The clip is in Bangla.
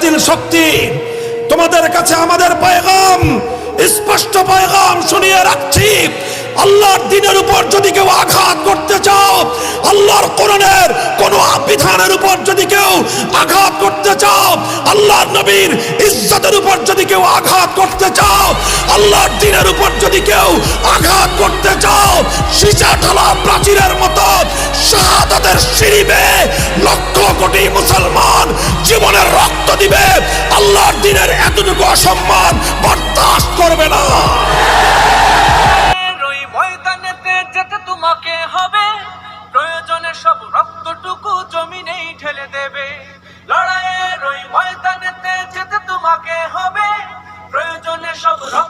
বাতিল শক্তি। তোমাদের কাছে আমাদের পায়গাম, স্পষ্ট পায়গাম শুনিয়ে রাখছি। আল্লাহর দিনের উপর যদি কেউ আঘাত করতে চাও, আল্লাহর কোরআনের কোন বিধানের উপর যদি কেউ আঘাত করতে চাও, আল্লাহর নবীর ইজ্জতের উপর যদি কেউ আঘাত করতে চাও, আল্লাহর দিনের উপর যদি কেউ আঘাত করতে চাও সীসা ঢালা প্রাচীরের মতো শাহাদাতের সিঁড়িবে লক্ষ কোটি মুসলমান জীবনের রক্ত দিবে। আল্লাহর দিনের এতটুকু অসম্মান বরদাস্ত করবে না। ময়দানেতে প্রয়োজনে সব রক্তটুকু জমিনেই ঢেলে দেবে। লড়াইয়ের ওই ময়দানেতে যেতে তোমাকে হবে। প্রয়োজনে সব দেবে